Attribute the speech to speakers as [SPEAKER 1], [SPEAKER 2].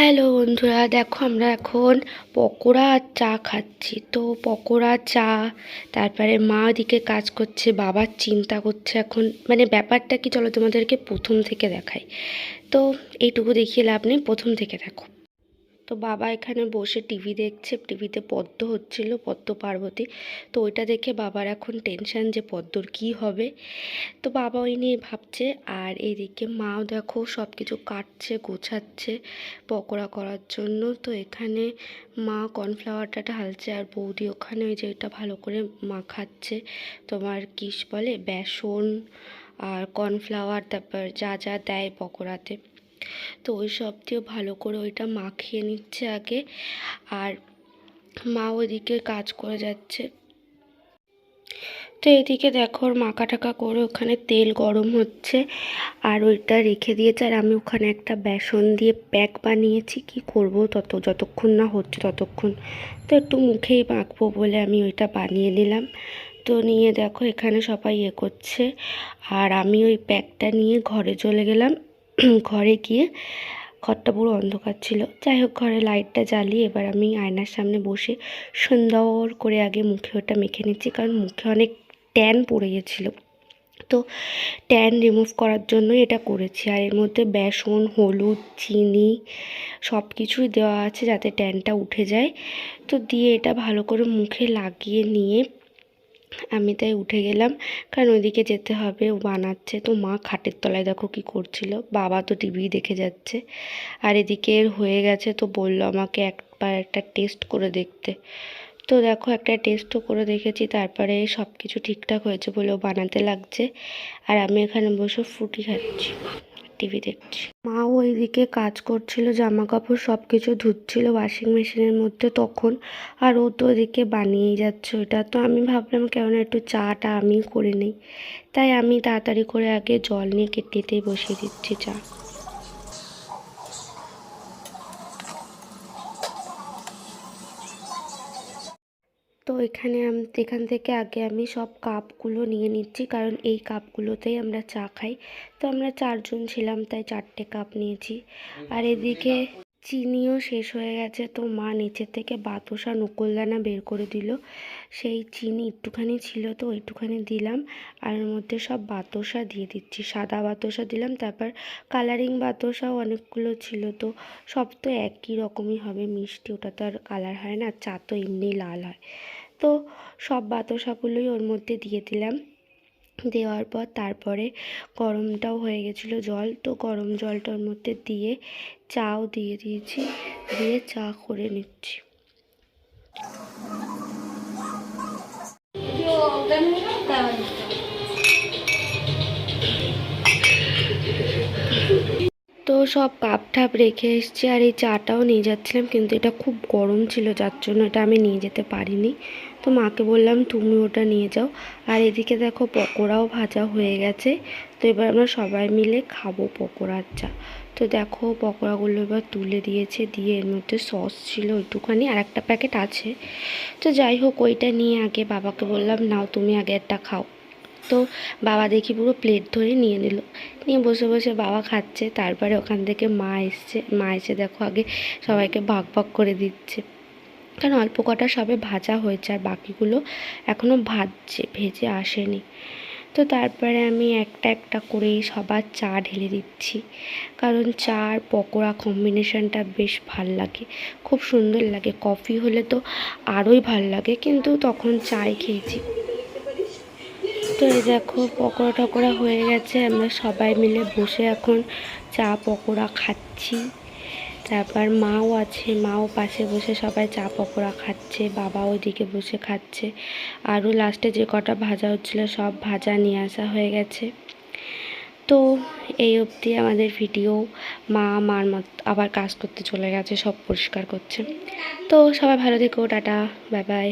[SPEAKER 1] Hello বন্ধুরা, দেখো আমরা এখন পকোড়া আর চা খাচ্ছি। তো পকোড়া, চা, তারপরে মা ওদিকে কাজ করছে বাবার চিন্তা করছে এখন। মানে ব্যাপারটা কি চলো তোমাদেরকে প্রথম থেকে দেখাই। তো এইটুকু দেখিয়ে লাভ নেই, প্রথম থেকে দেখো। তো বাবা এখানে বসে টিভি দেখছে টিভিতে পদ্ম হচ্ছিল, পদ্ম পার্বতী। তো ওইটা দেখে বাবার এখন টেনশন যে পদ্মর কি হবে। তো বাবা ওই নিয়ে ভাবছে, আর এদিকে মাও দেখো সব কিছু কাটছে, গোছাচ্ছে পকোড়া করার জন্য। তো এখানে মা কর্নফ্লাওয়ারটা ঢালছে আর বৌদি ওখানে ওই যে ওইটা ভালো করে মাখাচ্ছে। তোমার কিস বলে? বেসন আর কর্নফ্লাওয়ার, তারপর যা যা দেয় পকোড়াতে। তো ওই সব দিয়ে ভালো করে ওইটা মাখিয়ে নিচ্ছে আগে। আর মা ওইদিকে কাজ করে যাচ্ছে। তো এদিকে দেখো ওর মাখা টাকা করে ওখানে তেল গরম হচ্ছে। আর ওইটা রেখে দিয়েছে। আর আমি ওখানে একটা বেসন দিয়ে প্যাক বানিয়েছি। কি করব? তত, যতক্ষণ না হচ্ছে ততক্ষণ। তো একটু মুখেই মাখবো বলে আমি ওইটা বানিয়ে নিলাম। তো নিয়ে দেখো এখানে সবাই ইয়ে করছে। আর আমি ওই প্যাকটা নিয়ে ঘরে চলে গেলাম। ঘরে গিয়ে ঘরটা পুরো অন্ধকার ছিল। যাই হোক ঘরে লাইটটা জ্বালিয়ে এবার আমি আয়নার সামনে বসে সুন্দর করে আগে মুখে ওটা মেখে নিচ্ছি, কারণ মুখে অনেক ট্যান পড়ে গেছিল। তো ট্যান রিমুভ করার জন্য এটা করেছি। আর এর মধ্যে বেসন, হলুদ, চিনি সব কিছুই দেওয়া আছে যাতে ট্যানটা উঠে যায়। তো দিয়ে এটা ভালো করে মুখে লাগিয়ে নিয়ে আমি তাই উঠে গেলাম। কারণ ওইদিকে যেতে হবে, ও বানাচ্ছে। তো মা খাটের তলায় দেখো কি করছিল। বাবা তো টিভি দেখে যাচ্ছে। আর এদিকে হয়ে গেছে তো বলল আমাকে একবার একটা টেস্ট করে দেখতে। তো দেখো একটা টেস্টও করে দেখেছি, তারপরে সব কিছু ঠিকঠাক হয়েছে বলেও বানাতে লাগছে। আর আমি এখানে বসে ফুটি খাচ্ছি। টিভি দেখছি। মা ওইদিকে কাজ করছিল জামা কাপড় সব কিছু ধুচ্ছিল ওয়াশিং মেশিনের মধ্যে তখন, আর ও তো ওদিকে বানিয়েই যাচ্ছে। ওইটা তো আমি ভাবলাম কেন একটু চাটা আমি করে নিই। তাই আমি তাড়াতাড়ি করে আগে জল নিয়ে কেটলিতেই বসিয়ে দিচ্ছি চা। তো এখানে আমি এখান থেকে আগে আমি সব কাপগুলো নিয়ে নিচ্ছি কারণ এই কাপগুলোতেই আমরা চা খাই। তো আমরা চারজন ছিলাম তাই চারটে কাপ নিয়েছি। আর এদিকে চিনিও শেষ হয়ে গেছে। তো মা নিচের থেকে বাতাসা নকুলদানা বের করে দিল। সেই চিনি একটুখানি ছিল তো ওইটুখানি দিলাম। আর এর মধ্যে সব বাতাসা দিয়ে দিচ্ছি। সাদা বাতাসা দিলাম, তারপর কালারিং বাতাসাও অনেকগুলো ছিল তো সব তো একই রকমই হবে, মিষ্টি ওটা তো আর কালার হয় না, চা তো এমনি লাল হয়। তো সব বাতাসাগুলোই ওর মধ্যে দিয়ে দিলাম। দেওয়ার পর তারপরে গরমটাও হয়ে গেছিল জল। তো গরম জলটার মধ্যে দিয়ে চাও দিয়ে দিয়েছি, দিয়ে চা করে নিচ্ছি। সব কাপ ঠাপ রেখে এসেছি আর এই চাটাও নিয়ে যাচ্ছিলাম, কিন্তু এটা খুব গরম ছিল, যার জন্য এটা আমি নিয়ে যেতে পারিনি। তো মাকে বললাম, তুমি ওটা নিয়ে যাও। আর এদিকে দেখো পকোড়াও ভাজা হয়ে গেছে। তো এবার আমরা সবাই মিলে খাব পকোড়ার চা। তো দেখো পকোড়াগুলো এবার তুলে দিয়েছে, দিয়ে এর মধ্যে সস ছিল ওইটুখানি আর একটা প্যাকেট আছে। তো যাই হোক, ওইটা নিয়ে আগে বাবাকে বললাম, নাও তুমি আগে একটা খাও। তো বাবা দেখি পুরো প্লেট ধরে নিয়ে নিল। নিয়ে বসে বসে বাবা খাচ্ছে। তারপরে ওখান থেকে মা এসছে। মা এসে দেখো আগে সবাইকে ভাগ ভাগ করে দিচ্ছে। কারণ অল্প কটা সবে ভাজা হয়েছে আর বাকিগুলো এখনও ভাজছে, ভেজে আসেনি। তো তারপরে আমি একটা একটা করেই সবার চা ঢেলে দিচ্ছি। কারণ চা আর পকোড়া কম্বিনেশানটা বেশ ভালো লাগে। খুব সুন্দর লাগে। কফি হলে তো আরোই ভালো লাগে। কিন্তু তখন চাই খেয়েছি। তো এই দেখো পকোড়া টকোড়া হয়ে গেছে। আমরা সবাই মিলে বসে এখন চা, পকোড়া খাচ্ছি। তারপর মাও আছে, মাও পাশে বসে সবাই চা, পকোড়া খাচ্ছে, বাবা ওইদিকে বসে খাচ্ছে। আরও লাস্টে যে কটা ভাজা হচ্ছিল, সব ভাজা নিয়ে আসা হয়ে গেছে। তো এই অবধি আমাদের ভিডিও। মা, মার মত আবার কাজ করতে চলে গেছে, সব পরিষ্কার করছে। তো সবাই ভালো থেকো, টাটা বাই বাই